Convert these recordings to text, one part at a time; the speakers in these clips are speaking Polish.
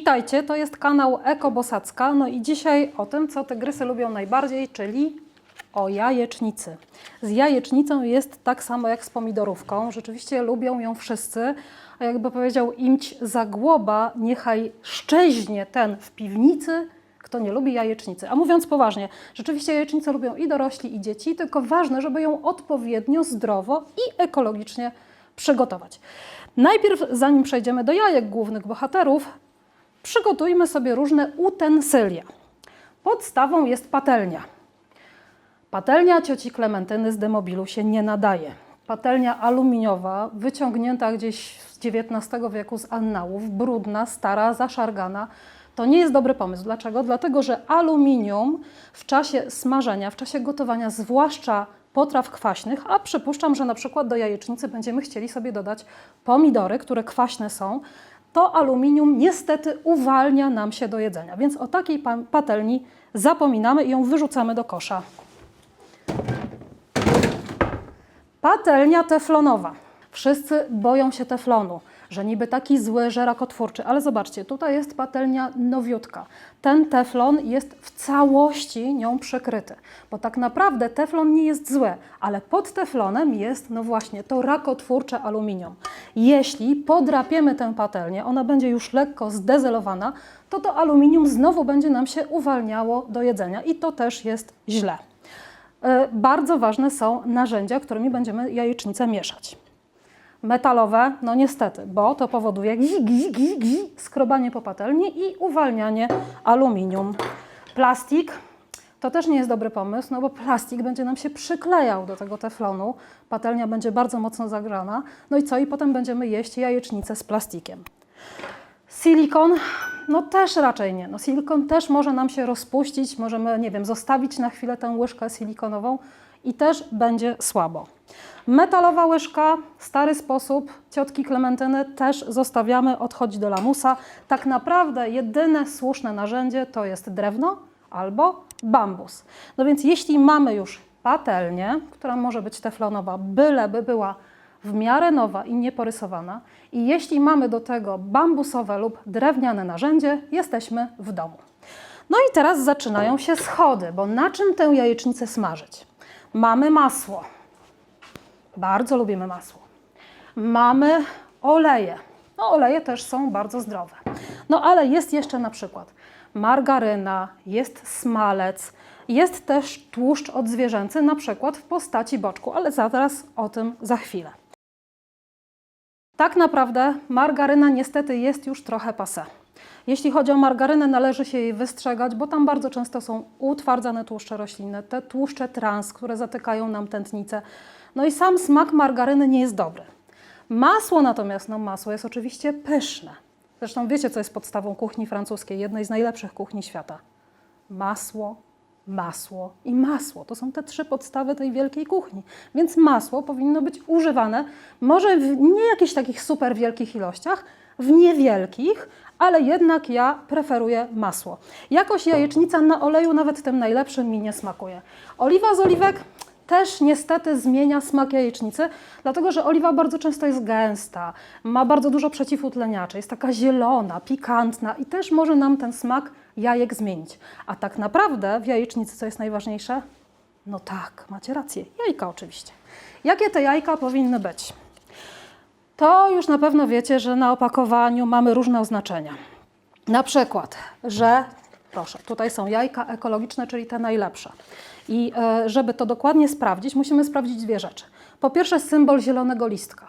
Witajcie, to jest kanał Eko Bosacka. No i dzisiaj o tym, co tygrysy lubią najbardziej, czyli o jajecznicy. Z jajecznicą jest tak samo jak z pomidorówką. Rzeczywiście lubią ją wszyscy. A jakby powiedział imć Zagłoba, niechaj szczeźnie ten w piwnicy, kto nie lubi jajecznicy. A mówiąc poważnie, rzeczywiście jajecznicę lubią i dorośli, i dzieci, tylko ważne, żeby ją odpowiednio, zdrowo i ekologicznie przygotować. Najpierw, zanim przejdziemy do jajek głównych bohaterów, przygotujmy sobie różne utensylia. Podstawą jest patelnia. Patelnia cioci Klementyny z demobilu się nie nadaje. Patelnia aluminiowa, wyciągnięta gdzieś z XIX wieku z annałów, brudna, stara, zaszargana, to nie jest dobry pomysł. Dlaczego? Dlatego, że aluminium w czasie smażenia, w czasie gotowania, zwłaszcza potraw kwaśnych, a przypuszczam, że na przykład do jajecznicy będziemy chcieli sobie dodać pomidory, które kwaśne są, to aluminium niestety uwalnia nam się do jedzenia. Więc o takiej pa- patelni zapominamy i ją wyrzucamy do kosza. Patelnia teflonowa. Wszyscy boją się teflonu, że niby taki zły, że rakotwórczy, ale zobaczcie, tutaj jest patelnia nowiutka. Ten teflon jest w całości nią przykryty, bo tak naprawdę teflon nie jest zły, ale pod teflonem jest, no właśnie, to rakotwórcze aluminium. Jeśli podrapiemy tę patelnię, ona będzie już lekko zdezelowana, to to aluminium znowu będzie nam się uwalniało do jedzenia i to też jest źle. E, Bardzo ważne są narzędzia, którymi będziemy jajecznicę mieszać. Metalowe, no niestety, bo to powoduje gzi, gzi, skrobanie po patelni i uwalnianie aluminium. Plastik to też nie jest dobry pomysł, no bo plastik będzie nam się przyklejał do tego teflonu, patelnia będzie bardzo mocno zagrzana, no i co? I potem będziemy jeść jajecznicę z plastikiem. Silikon, no też raczej nie. No silikon też może nam się rozpuścić, możemy, nie wiem, zostawić na chwilę tę łyżkę silikonową i też będzie słabo. Metalowa łyżka, stary sposób, ciotki Klementyny też zostawiamy, odchodzi do lamusa. Tak naprawdę jedyne słuszne narzędzie to jest drewno albo bambus. No więc jeśli mamy już patelnię, która może być teflonowa, byleby była w miarę nowa i nieporysowana. I jeśli mamy do tego bambusowe lub drewniane narzędzie, jesteśmy w domu. No i teraz zaczynają się schody, bo na czym tę jajecznicę smażyć? Mamy masło. Bardzo lubimy masło. Mamy oleje. No oleje też są bardzo zdrowe. No ale jest jeszcze na przykład margaryna, jest smalec, jest też tłuszcz odzwierzęcy, na przykład w postaci boczku, ale zaraz o tym za chwilę. Tak naprawdę margaryna niestety jest już trochę pase. Jeśli chodzi o margarynę, należy się jej wystrzegać, bo tam bardzo często są utwardzane tłuszcze roślinne, te tłuszcze trans, które zatykają nam tętnicę. No i sam smak margaryny nie jest dobry. Masło natomiast, no masło jest oczywiście pyszne. Zresztą wiecie, co jest podstawą kuchni francuskiej, jednej z najlepszych kuchni świata. Masło, masło i masło. To są te trzy podstawy tej wielkiej kuchni. Więc masło powinno być używane, może w nie jakichś takich super wielkich ilościach, w niewielkich, ale jednak ja preferuję masło. Jakoś jajecznica na oleju nawet tym najlepszym mi nie smakuje. Oliwa z oliwek też niestety zmienia smak jajecznicy, dlatego że oliwa bardzo często jest gęsta, ma bardzo dużo przeciwutleniaczy, jest taka zielona, pikantna i też może nam ten smak jajek zmienić. A tak naprawdę w jajecznicy co jest najważniejsze? No tak, macie rację, jajka oczywiście. Jakie te jajka powinny być? To już na pewno wiecie, że na opakowaniu mamy różne oznaczenia. Na przykład, że proszę, tutaj są jajka ekologiczne, czyli te najlepsze. I e, żeby to dokładnie sprawdzić, musimy sprawdzić dwie rzeczy. Po pierwsze, symbol zielonego listka.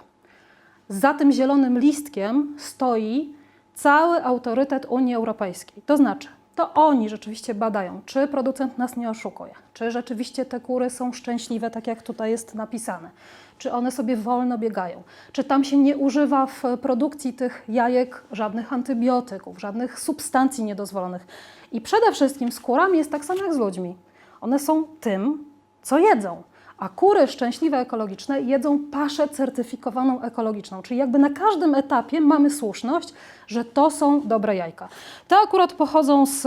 Za tym zielonym listkiem stoi cały autorytet Unii Europejskiej. To znaczy, to oni rzeczywiście badają, czy producent nas nie oszukuje, czy rzeczywiście te kury są szczęśliwe, tak jak tutaj jest napisane, czy one sobie wolno biegają, czy tam się nie używa w produkcji tych jajek żadnych antybiotyków, żadnych substancji niedozwolonych. I przede wszystkim z kurami jest tak samo jak z ludźmi. One są tym, co jedzą. A kury szczęśliwe ekologiczne jedzą paszę certyfikowaną ekologiczną, czyli jakby na każdym etapie mamy słuszność, że to są dobre jajka. Te akurat pochodzą z,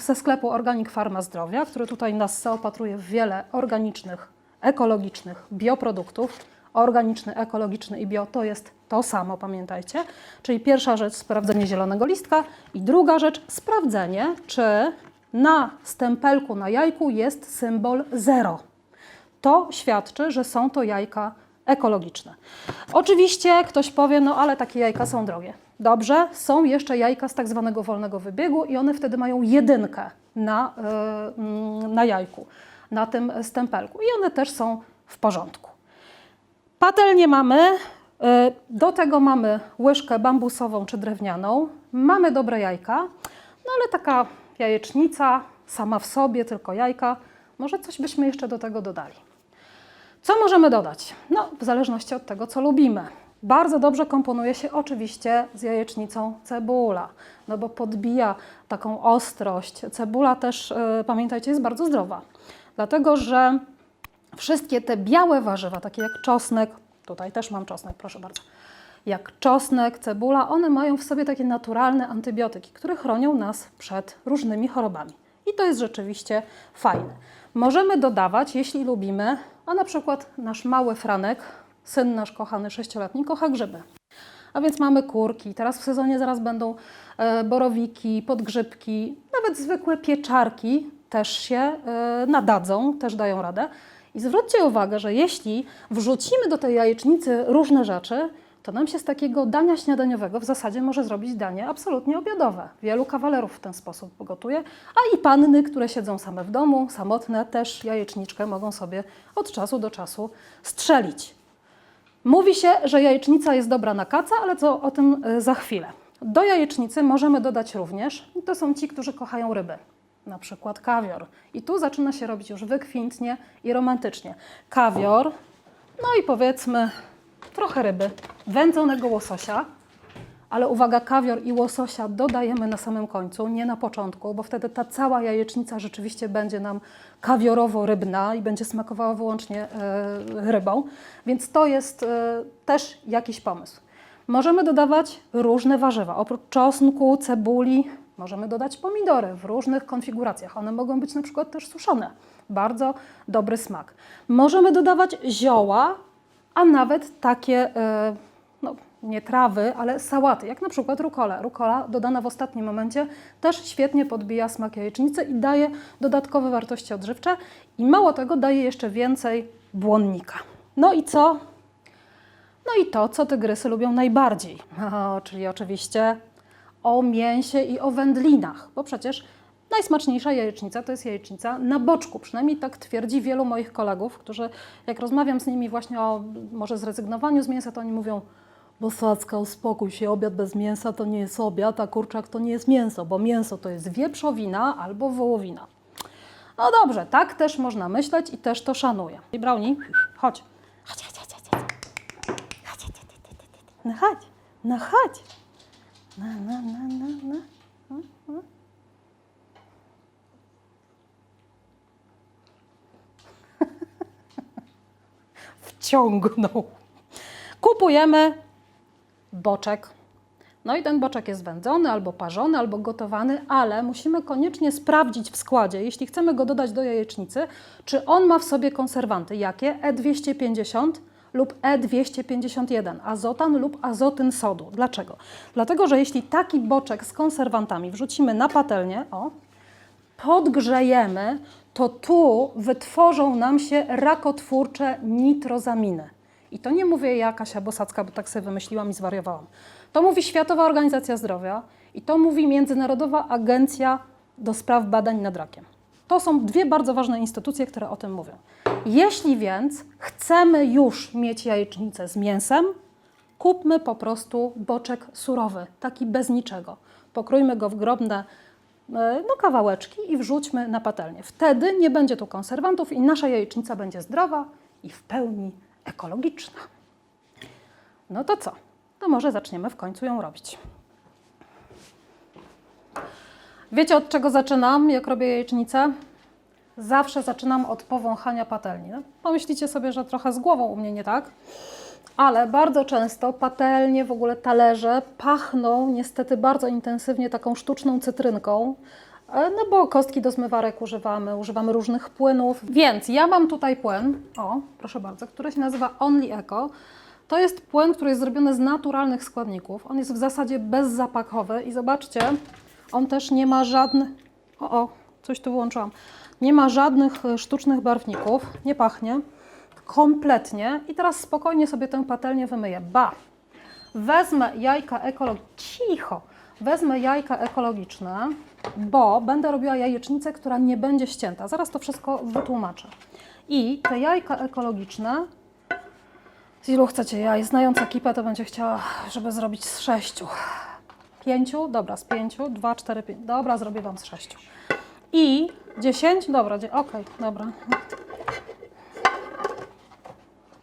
ze sklepu Organic Pharma Zdrowia, który tutaj nas zaopatruje w wiele organicznych, ekologicznych bioproduktów. Organiczny, ekologiczny i bio to jest to samo, pamiętajcie. Czyli pierwsza rzecz sprawdzenie zielonego listka i druga rzecz sprawdzenie, czy na stempelku na jajku jest symbol 0 to świadczy, że są to jajka ekologiczne. Oczywiście ktoś powie, no ale takie jajka są drogie. Dobrze, są jeszcze jajka z tak zwanego wolnego wybiegu i one wtedy mają jedynkę na, y, mm, na jajku, na tym stempelku i one też są w porządku. Patelnię mamy, y, do tego mamy łyżkę bambusową czy drewnianą, mamy dobre jajka, no ale taka jajecznica sama w sobie, tylko jajka, może coś byśmy jeszcze do tego dodali. Co możemy dodać? No, w zależności od tego, co lubimy. Bardzo dobrze komponuje się oczywiście z jajecznicą cebula, no bo podbija taką ostrość. Cebula też, y, pamiętajcie, jest bardzo zdrowa, dlatego że wszystkie te białe warzywa, takie jak czosnek, tutaj też mam czosnek, proszę bardzo, jak czosnek, cebula, one mają w sobie takie naturalne antybiotyki, które chronią nas przed różnymi chorobami. I to jest rzeczywiście fajne. Możemy dodawać, jeśli lubimy, a na przykład nasz mały Franek, syn nasz kochany sześcioletni, kocha grzyby. A więc mamy kurki, teraz w sezonie zaraz będą e, borowiki, podgrzybki, nawet zwykłe pieczarki też się e, nadadzą, też dają radę. I zwróćcie uwagę, że jeśli wrzucimy do tej jajecznicy różne rzeczy, to nam się z takiego dania śniadaniowego w zasadzie może zrobić danie absolutnie obiadowe. Wielu kawalerów w ten sposób gotuje, a i panny, które siedzą same w domu, samotne, też jajeczniczkę mogą sobie od czasu do czasu strzelić. Mówi się, że jajecznica jest dobra na kaca, ale co o tym y, za chwilę. Do jajecznicy możemy dodać również, to są ci, którzy kochają ryby, na przykład kawior. I tu zaczyna się robić już wykwintnie i romantycznie. Kawior, no i powiedzmy trochę ryby, wędzonego łososia, ale uwaga, kawior i łososia dodajemy na samym końcu, nie na początku, bo wtedy ta cała jajecznica rzeczywiście będzie nam kawiorowo-rybna i będzie smakowała wyłącznie e, rybą. Więc to jest e, też jakiś pomysł. Możemy dodawać różne warzywa. Oprócz czosnku, cebuli, możemy dodać pomidory w różnych konfiguracjach. One mogą być na przykład też suszone. Bardzo dobry smak. Możemy dodawać zioła, a nawet takie, e, no nie trawy, ale sałaty, jak na przykład rukola. Rukola dodana w ostatnim momencie też świetnie podbija smak jajecznicy i daje dodatkowe wartości odżywcze i mało tego daje jeszcze więcej błonnika. No i co? No i to, co tygrysy lubią najbardziej, o, czyli oczywiście o mięsie i o wędlinach, bo przecież najsmaczniejsza jajecznica to jest jajecznica na boczku. Przynajmniej tak twierdzi wielu moich kolegów, którzy jak rozmawiam z nimi właśnie o może zrezygnowaniu z mięsa, to oni mówią Bosacka, uspokój się, obiad bez mięsa to nie jest obiad, a kurczak to nie jest mięso, bo mięso to jest wieprzowina albo wołowina. No dobrze, tak też można myśleć i też to szanuję. I Brownie, chodź. Chodź, chodź, chodź, chodź. Chodź, chodź, chodź, chodź, chodź. No chodź, no chodź. No, no, no, no, no. no, no. Wciągnął. Kupujemy boczek. No i ten boczek jest wędzony, albo parzony, albo gotowany, ale musimy koniecznie sprawdzić w składzie, jeśli chcemy go dodać do jajecznicy, czy on ma w sobie konserwanty. Jakie? E250 lub E251, azotan lub azotyn sodu. Dlaczego? Dlatego, że jeśli taki boczek z konserwantami wrzucimy na patelnię, o, podgrzejemy, to tu wytworzą nam się rakotwórcze nitrozaminy. I to nie mówię ja, Kasia Bosacka, bo tak sobie wymyśliłam i zwariowałam. To mówi Światowa Organizacja Zdrowia i to mówi Międzynarodowa Agencja do Spraw Badań nad Rakiem. To są dwie bardzo ważne instytucje, które o tym mówią. Jeśli więc chcemy już mieć jajecznicę z mięsem, kupmy po prostu boczek surowy, taki bez niczego. Pokrójmy go w drobne e, no, kawałeczki i wrzućmy na patelnię. Wtedy nie będzie tu konserwantów i nasza jajecznica będzie zdrowa i w pełni ekologiczna. No to co? To może zaczniemy w końcu ją robić. Wiecie od czego zaczynam, jak robię jajecznicę? Zawsze zaczynam od powąchania patelni. No, pomyślicie sobie, że trochę z głową u mnie nie tak, ale bardzo często patelnie, w ogóle talerze pachną niestety bardzo intensywnie taką sztuczną cytrynką, E, No bo kostki do zmywarek używamy, używamy różnych płynów. Więc ja mam tutaj płyn, o proszę bardzo, który się nazywa Only Eco. To jest płyn, który jest zrobiony z naturalnych składników. On jest w zasadzie bezzapachowy i zobaczcie, on też nie ma żadnych... O, o, coś tu wyłączyłam. Nie ma żadnych e, sztucznych barwników, nie pachnie kompletnie. I teraz spokojnie sobie tę patelnię wymyję. Ba! Wezmę jajka ekologiczne. Cicho! Wezmę jajka ekologiczne, bo będę robiła jajecznicę, która nie będzie ścięta. Zaraz to wszystko wytłumaczę. I te jajka ekologiczne, z ilu chcecie jaj? Znając ekipę, to będzie chciała, żeby zrobić z sześciu. Pięciu? Dobra, z pięciu. Dwa, cztery, pięć. Dobra, zrobię Wam z sześciu. I dziesięć? Dobra, okej, dobra.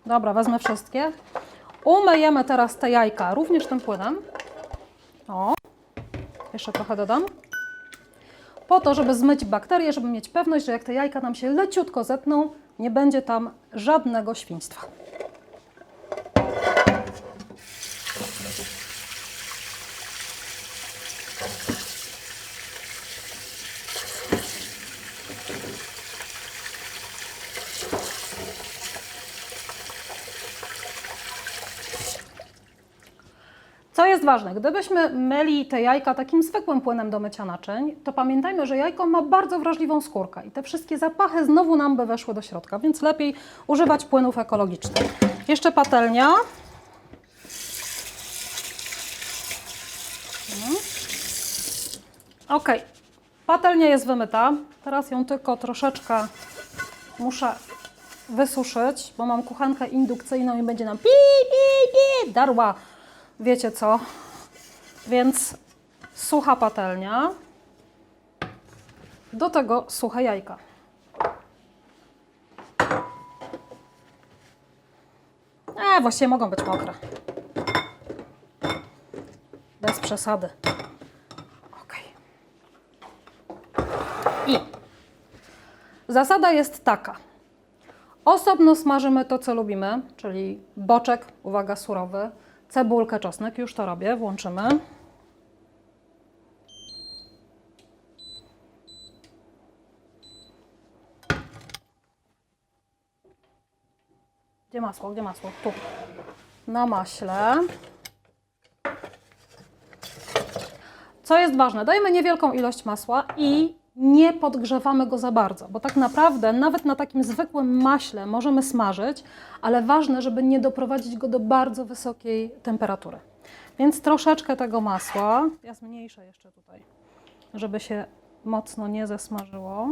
Dobra, wezmę wszystkie. Umyjemy teraz te jajka również tym płynem. O, jeszcze trochę dodam. Po to, żeby zmyć bakterie, żeby mieć pewność, że jak te jajka nam się leciutko zetną, nie będzie tam żadnego świństwa. Co jest ważne, gdybyśmy myli te jajka takim zwykłym płynem do mycia naczyń, to pamiętajmy, że jajko ma bardzo wrażliwą skórkę i te wszystkie zapachy znowu nam by weszły do środka, więc lepiej używać płynów ekologicznych. Jeszcze patelnia. Mhm. Ok, patelnia jest wymyta. Teraz ją tylko troszeczkę muszę wysuszyć, bo mam kuchenkę indukcyjną i będzie nam pi, pi, pi, darła wiecie co, więc sucha patelnia, do tego suche jajka. E, właściwie mogą być mokre. Bez przesady. Ok. I zasada jest taka. Osobno smażymy to, co lubimy, czyli boczek, uwaga, surowy, cebulkę, czosnek, już to robię, włączymy. Gdzie masło, gdzie masło? Tu. Na maśle. Co jest ważne, dajemy niewielką ilość masła i nie podgrzewamy go za bardzo, bo tak naprawdę nawet na takim zwykłym maśle możemy smażyć, ale ważne, żeby nie doprowadzić go do bardzo wysokiej temperatury. Więc troszeczkę tego masła, ja zmniejszę jeszcze tutaj, żeby się mocno nie zesmażyło.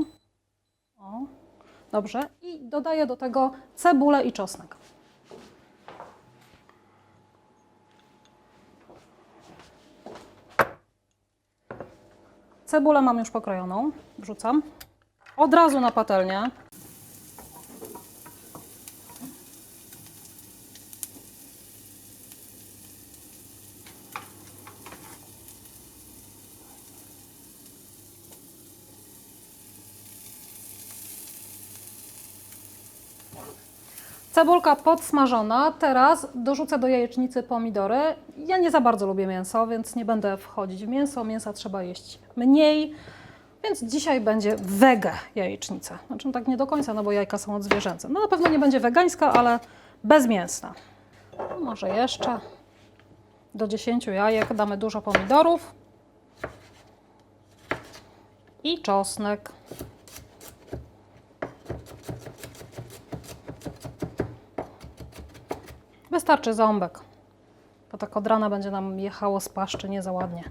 O, dobrze. I dodaję do tego cebulę i czosnek. Cebulę mam już pokrojoną, wrzucam. Od razu na patelnię. Cebulka podsmażona. Teraz dorzucę do jajecznicy pomidory. Ja nie za bardzo lubię mięso, więc nie będę wchodzić w mięso. Mięsa trzeba jeść mniej. Więc dzisiaj będzie wege jajecznica. Znaczy tak nie do końca, no bo jajka są odzwierzęce. No na pewno nie będzie wegańska, ale bezmięsna. Może jeszcze do 10 jajek damy dużo pomidorów i czosnek. Wystarczy ząbek, bo tak od rana będzie nam jechało z paszczy nie za ładnie.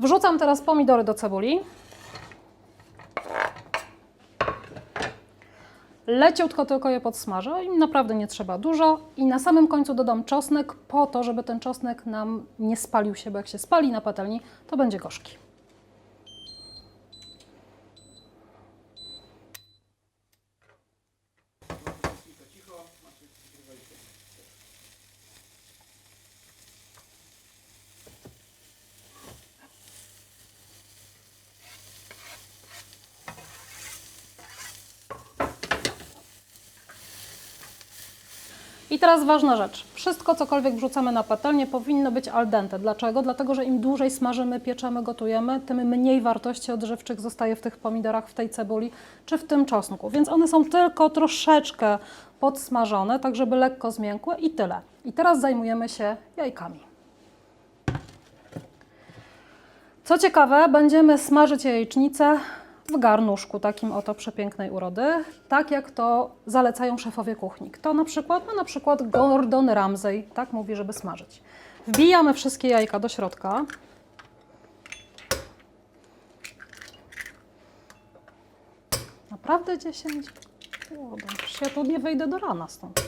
Wrzucam teraz pomidory do cebuli. Leciutko tylko je podsmażę i naprawdę nie trzeba dużo. I na samym końcu dodam czosnek po to, żeby ten czosnek nam nie spalił się, bo jak się spali na patelni, to będzie gorzki. I teraz ważna rzecz. Wszystko, cokolwiek wrzucamy na patelnię, powinno być al dente. Dlaczego? Dlatego, że im dłużej smażymy, pieczemy, gotujemy, tym mniej wartości odżywczych zostaje w tych pomidorach, w tej cebuli czy w tym czosnku. Więc one są tylko troszeczkę podsmażone, tak żeby lekko zmiękły i tyle. I teraz zajmujemy się jajkami. Co ciekawe, będziemy smażyć jajecznicę w garnuszku takim oto przepięknej urody, tak jak to zalecają szefowie kuchni. Kto na przykład? No na przykład Gordon Ramsay, tak mówi, żeby smażyć. Wbijamy wszystkie jajka do środka. Naprawdę 10? O, dobrze, ja tu nie wejdę do rana stąd.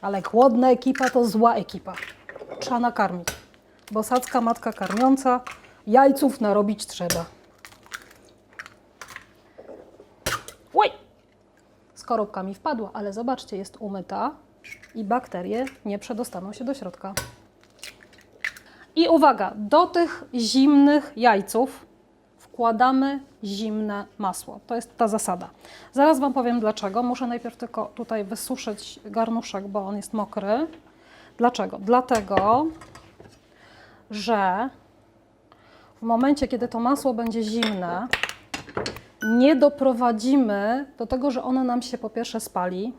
Ale głodna ekipa to zła ekipa. Trzeba nakarmić. Bosacka matka karmiąca, jajców narobić trzeba. Oj! Skorupka mi wpadła, ale zobaczcie, jest umyta i bakterie nie przedostaną się do środka. I uwaga, do tych zimnych jajców wkładamy zimne masło. To jest ta zasada. Zaraz Wam powiem dlaczego. Muszę najpierw tylko tutaj wysuszyć garnuszek, bo on jest mokry. Dlaczego? Dlatego, że w momencie, kiedy to masło będzie zimne, nie doprowadzimy do tego, że ono nam się po pierwsze spali,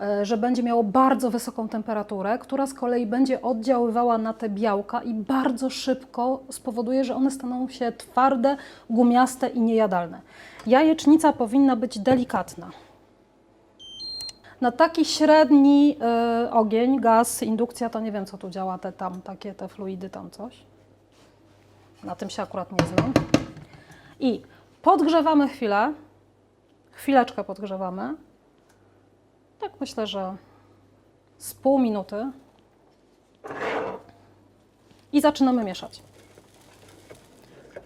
e, że będzie miało bardzo wysoką temperaturę, która z kolei będzie oddziaływała na te białka i bardzo szybko spowoduje, że one staną się twarde, gumiaste i niejadalne. Jajecznica powinna być delikatna. Na taki średni y, ogień, gaz, indukcja, to nie wiem co tu działa, te tam takie, te fluidy, tam coś. Na tym się akurat nie znam. I podgrzewamy chwilę, chwileczkę podgrzewamy. Tak myślę, że z pół minuty. I zaczynamy mieszać.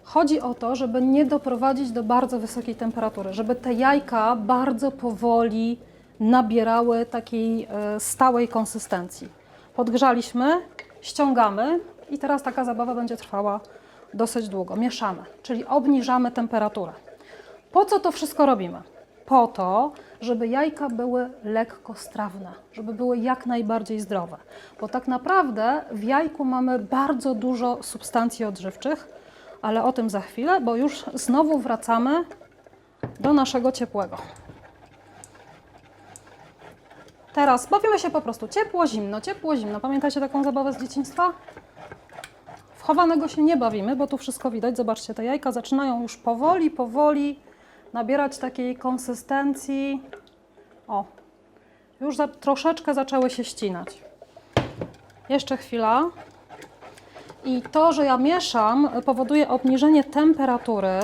Chodzi o to, żeby nie doprowadzić do bardzo wysokiej temperatury, żeby te jajka bardzo powoli nabierały takiej e, stałej konsystencji. Podgrzaliśmy, ściągamy i teraz taka zabawa będzie trwała dosyć długo. Mieszamy, czyli obniżamy temperaturę. Po co to wszystko robimy? Po to, żeby jajka były lekko strawne, żeby były jak najbardziej zdrowe. Bo tak naprawdę w jajku mamy bardzo dużo substancji odżywczych, ale o tym za chwilę, bo już znowu wracamy do naszego ciepłego. Teraz bawimy się po prostu ciepło, zimno, ciepło, zimno. Pamiętacie taką zabawę z dzieciństwa? Chowanego się nie bawimy, bo tu wszystko widać. Zobaczcie, te jajka zaczynają już powoli, powoli nabierać takiej konsystencji. O, już za, troszeczkę zaczęły się ścinać. Jeszcze chwila. I to, że ja mieszam, powoduje obniżenie temperatury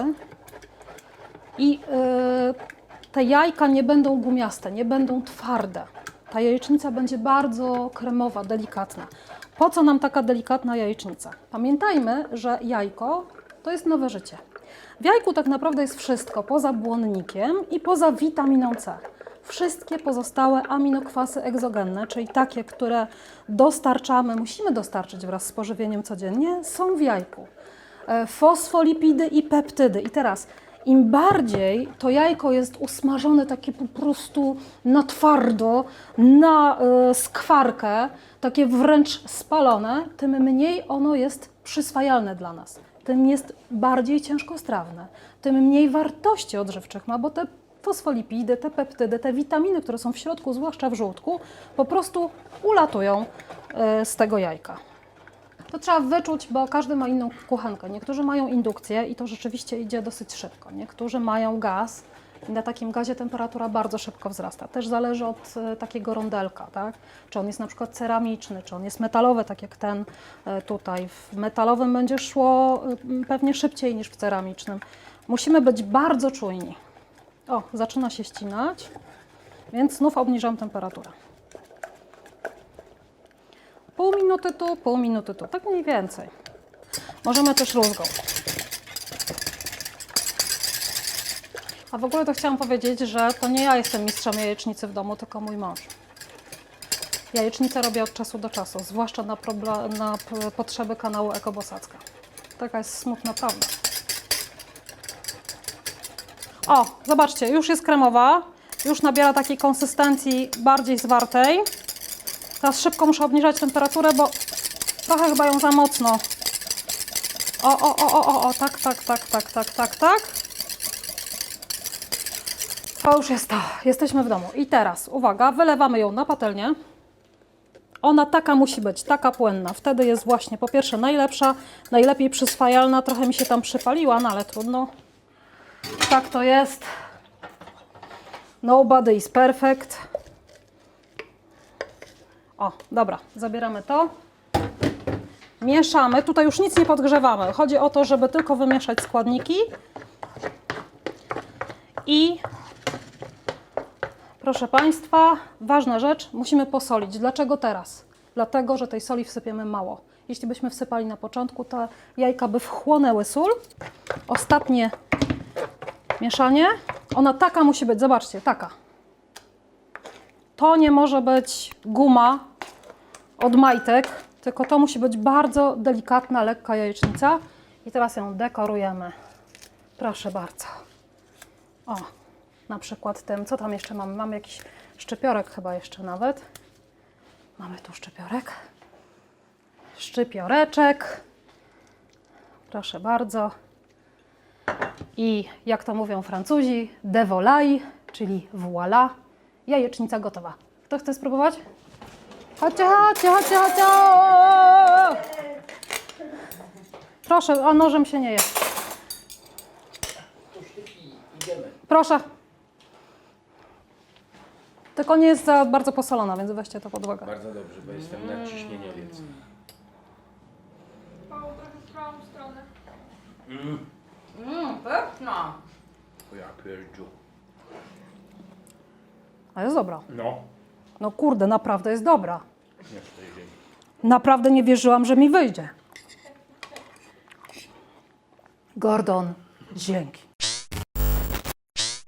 i yy, te jajka nie będą gumiaste, nie będą twarde. Ta jajecznica będzie bardzo kremowa, delikatna. Po co nam taka delikatna jajecznica? Pamiętajmy, że jajko to jest nowe życie. W jajku tak naprawdę jest wszystko poza błonnikiem i poza witaminą C. Wszystkie pozostałe aminokwasy egzogenne, czyli takie, które dostarczamy, musimy dostarczyć wraz z pożywieniem codziennie, są w jajku. E, Fosfolipidy i peptydy. I teraz im bardziej to jajko jest usmażone takie po prostu na twardo, na y, skwarkę, takie wręcz spalone, tym mniej ono jest przyswajalne dla nas. Tym jest bardziej ciężkostrawne, tym mniej wartości odżywczych ma, bo te fosfolipidy, te peptydy, te witaminy, które są w środku, zwłaszcza w żółtku, po prostu ulatują y, z tego jajka. To trzeba wyczuć, bo każdy ma inną kuchenkę. Niektórzy mają indukcję i to rzeczywiście idzie dosyć szybko. Niektórzy mają gaz i na takim gazie temperatura bardzo szybko wzrasta. Też zależy od e, takiego rondelka, tak? Czy on jest na przykład ceramiczny, czy on jest metalowy, tak jak ten e, tutaj. W metalowym będzie szło e, pewnie szybciej niż w ceramicznym. Musimy być bardzo czujni. O, zaczyna się ścinać, więc znów obniżam temperaturę. Pół minuty tu, pół minuty tu, tak mniej więcej. Możemy też rózgą. A w ogóle to chciałam powiedzieć, że to nie ja jestem mistrzem jajecznicy w domu, tylko mój mąż. Jajecznicę robię od czasu do czasu, zwłaszcza na, na potrzeby kanału Ekobosacka. Taka jest smutna prawda. O, zobaczcie, już jest kremowa. już nabiera takiej konsystencji bardziej zwartej. Teraz szybko muszę obniżać temperaturę, bo trochę chyba ją za mocno. O, o, o, o, o, o, tak, tak, tak, tak, tak, tak, tak. To już jest to. Jesteśmy w domu. I teraz, uwaga, wylewamy ją na patelnię. Ona taka musi być, taka płynna. Wtedy jest właśnie po pierwsze najlepsza, najlepiej przyswajalna. Trochę mi się tam przypaliła, no ale trudno. Tak to jest. Nobody is perfect. O, dobra, zabieramy to. Mieszamy. Tutaj już nic nie podgrzewamy. Chodzi o to, żeby tylko wymieszać składniki. I proszę Państwa, ważna rzecz, musimy posolić. Dlaczego teraz? Dlatego, że tej soli wsypiemy mało. Jeśli byśmy wsypali na początku, to jajka by wchłonęły sól. Ostatnie mieszanie. Ona taka musi być, zobaczcie, taka. To nie może być guma od majtek, tylko to musi być bardzo delikatna, lekka jajecznica. I teraz ją dekorujemy. Proszę bardzo. O, na przykład tym, co tam jeszcze mamy? Mamy jakiś szczypiorek chyba jeszcze nawet. Mamy tu szczypiorek. Szczypioreczek. Proszę bardzo. I jak to mówią Francuzi, de volaille, czyli voilà, jajecznica gotowa. Kto chce spróbować? Chodźcie, chodźcie, chodźcie, chodźcie! Proszę, a nożem się nie je. Proszę. Tylko nie jest za bardzo posolona, więc weźcie to pod uwagę. Bardzo dobrze, bo jestem nadciśnieniowiec. Mało trochę w prawą stronę. Mmm, pyszna. O ja pierdziu. A jest dobra. No, No kurde, naprawdę jest dobra. Nie w tej ziemi. Naprawdę nie wierzyłam, że mi wyjdzie. Gordon, dzięki.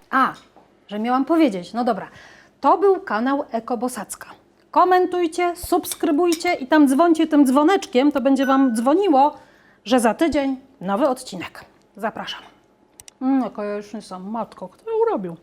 A, że miałam powiedzieć. No dobra. To był kanał Eko Bosacka. Komentujcie, subskrybujcie i tam dzwońcie tym dzwoneczkiem, to będzie Wam dzwoniło, że za tydzień nowy odcinek. Zapraszam. Mm, ja już nie sam. Matko, kto ją robił?